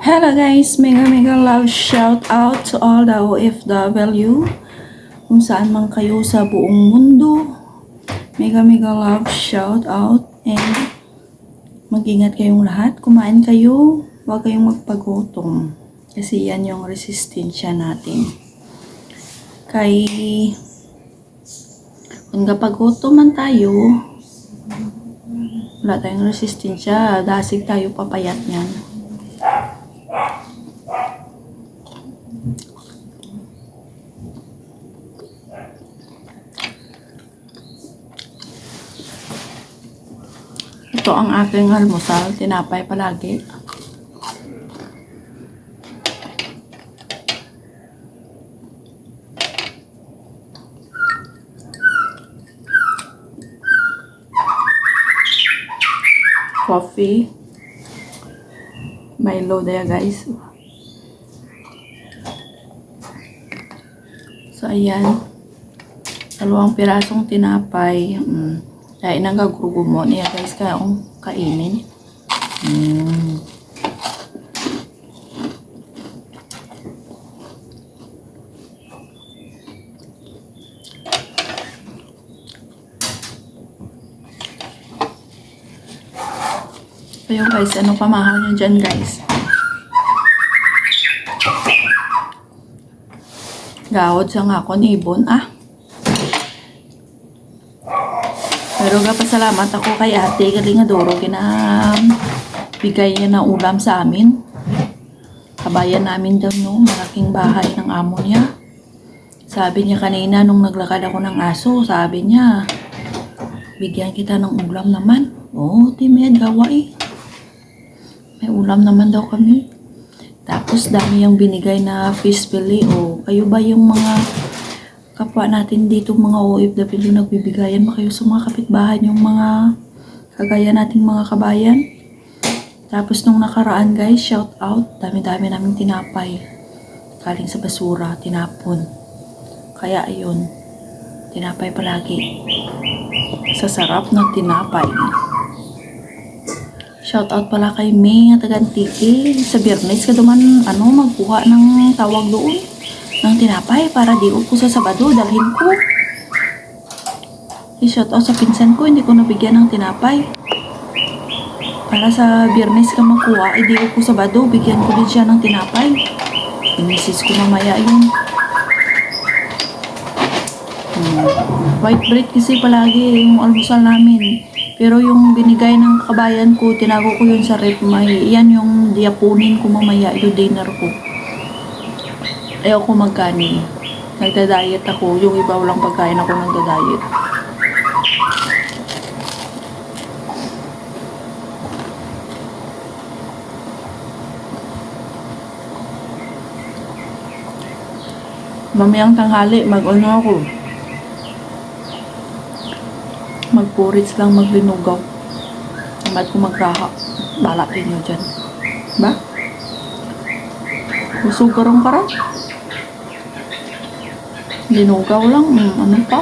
Hello guys, mega mega love shout out to all the OFW kung saan man kayo sa buong mundo. Mega mega love shout out and mag-ingat kayong lahat. Kumain kayo, huwag kayong magpagutom. Kasi yan yung resistensya natin. Kay kung kapag gutom man tayo, wala tayong resistensya. Dasig tayo papayat niyan. Ito ang aking almusal. Tinapay palagi. Coffee. Milo there guys. So ayan. Dalawang pirasong tinapay. Mm. Kaya inang gagrugo mo niya guys kaya akong kainin. Mm. Ayun guys, ano pamahaw nyo dyan guys? Gawad sa nga ako ni Ibon ah. Pero ga pasalamat ako kay ate galing nga duro kina bigay niya ng ulam sa amin. Kabayan namin daw no, malaking bahay ng amo niya. Sabi niya kanina nung naglakad ako ng aso, sabi niya, bigyan kita ng ulam naman. Oo, oh, timed, gawa eh. May ulam naman daw kami. Tapos dami yung binigay na fish fillet. O, kayo ba yung mga kapwa natin dito mga OFW nagbibigayan ba kayo sa mga kapitbahay yung mga kagaya nating mga kabayan? Tapos nung nakaraan guys, shout out. Dami-dami naming tinapay. Galing sa basura, tinapon. Kaya ayun, tinapay palagi. Sa sarap ng tinapay. Shout out pala kay May nga taga Antique. Sa Biyernes ka duman ano magkuha ng tawag doon ng tinapay para di ko sa Sabado dalhin ko. I-shout out sa pinsan ko, hindi ko nabigyan ng tinapay. Para sa Biyernes ka makuha, eh di ko sa Sabado, bigyan ko din siya ng tinapay. I-message ko mamaya yun. Hmm. White bread kasi palagi yung almusal namin. Pero yung binigay ng kabayan ko, tinago ko yun sa rep. May, yan yung diapunin ko mamaya, yung dinner ko. Ayaw ko magkanin. Nagda-diet ako. Yung iba walang pagkain ako nagda-diet. Mamayang tanghali, mag-ano ako. Magpurits lang, maglinugaw. Ba't ko magraha? Balatin nyo dyan. Ba? Busog karong karan. Linugaw lang. Ano pa?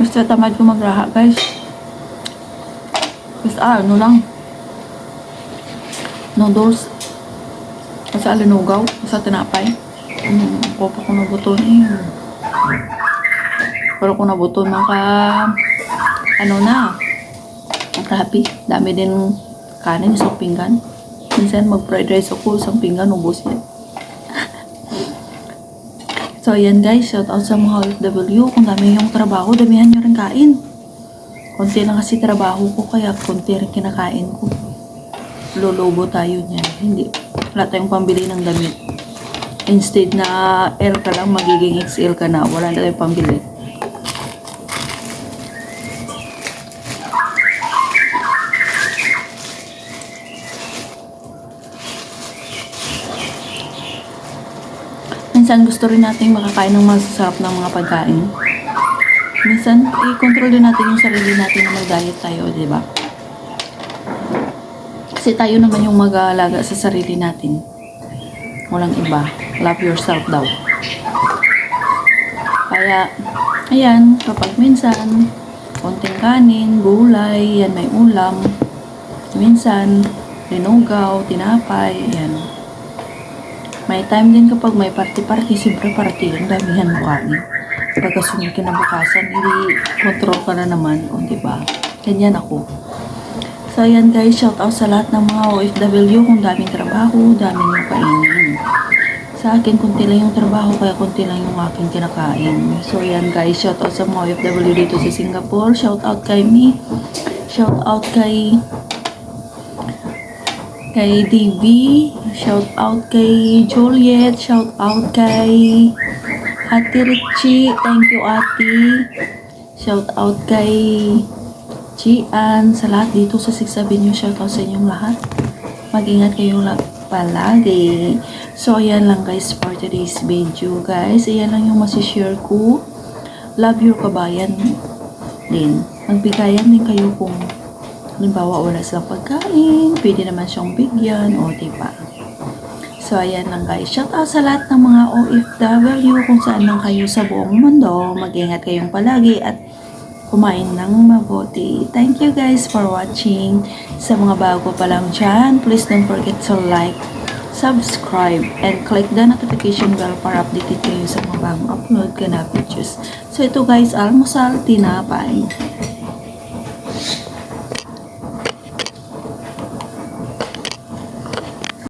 Basta tamad ko magraha, guys. Basta ah, ano lang. Noodles. Basta linugaw. Basta tinapay. Um, ko pa ko nabuton eh. Pero kung nabuton maka ano na happy. Dami din kanin sa pinggan. Minsan mag fried rice ako isang pinggan ubos yan. so ayan guys, shout out sa mga OFW. Kung dami yung trabaho, damihan nyo rin kain. Konti lang kasi trabaho ko kaya konti rin kinakain ko. Lolobo tayo niyan. Hindi. Wala tayong pambili ng damit. Instead na L ka lang, magiging XL ka na. Wala na tayong pambili. Minsan gusto rin nating makakain ng masasarap ng mga pagkain. Minsan, i-control din natin yung sarili natin na mag-diet tayo, di ba? Kasi tayo naman yung mag-aalaga sa sarili natin. Walang iba. Love yourself daw. Kaya, ayan, kapag minsan, konting kanin, gulay, yan may ulam. Minsan, linugaw, tinapay, yan. May time din kapag may party-party, siyempre party, ang damihan mo kanin. Pagkasunod kinabukasan, hindi control ka na naman, o ba? Ganyan ako. So, ayan guys, shout out sa lahat ng mga OFW kung daming trabaho, daming yung kainin. Sa akin, kunti lang yung trabaho, kaya kunti lang yung aking kinakain. So, ayan guys, shout out sa mga OFW dito sa Singapore. Shout out kay me. Shout out kay kay DV. Shout out kay Juliet. Shout out kay Ate Richie. Thank you, Ate. Shout out kay Gian. Sa lahat dito sa 6 Avenue. Shout out sa inyong lahat. Mag-ingat kayong lag palagi. So, ayan lang guys for today's video, guys. Ayan lang yung masishare ko. Love your kabayan din. Magbigayan din kayo kung halimbawa wala silang pagkain, pwede naman siyang bigyan, o diba? So, ayan lang guys. Shout out sa lahat ng mga OFW kung saan lang kayo sa buong mundo. Mag-ingat kayong palagi at kumain ng mabuti. Thank you guys for watching. Sa mga bago pa lang dyan, please don't forget to like, subscribe, and click the notification bell para updated kayo sa mga bagong upload ko na videos. So ito guys, almusal, tinapay.